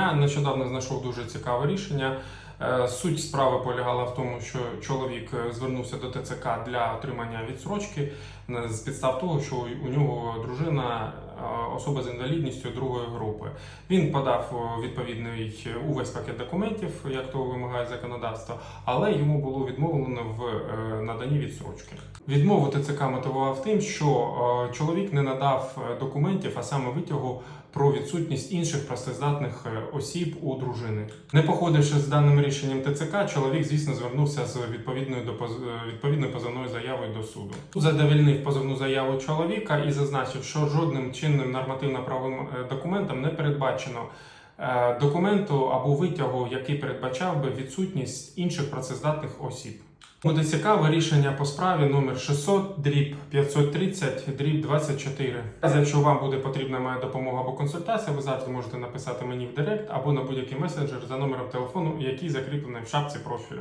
Я нещодавно знайшов дуже цікаве рішення. Е, Суть справи полягала в тому, що чоловік е, звернувся до ТЦК для отримання відсрочки е, з підстав того, що у нього дружина особа з інвалідністю другої групи. Він подав відповідний увесь пакет документів, як того вимагає законодавство, але йому було відмовлено в наданні відсрочки. Відмову ТЦК мотивував тим, що чоловік не надав документів, а саме витягу про відсутність інших працездатних осіб у дружини. Не походивши з даним рішенням ТЦК, чоловік, звісно, звернувся з відповідною до е, відповідною позовною заявою до суду. Задовільнив позовну заяву чоловіка і зазначив, що жодним чинним нормативно-правовим е, документом не передбачено е, документу або витягу, який передбачав би відсутність інших працездатних осіб. Буде цікаве рішення по справі номер 600, дріб 530, дріб 24. Якщо вам буде потрібна моя допомога або консультація, ви завжди можете написати мені в директ або на будь-який месенджер за номером телефону, який закріплений в шапці профілю.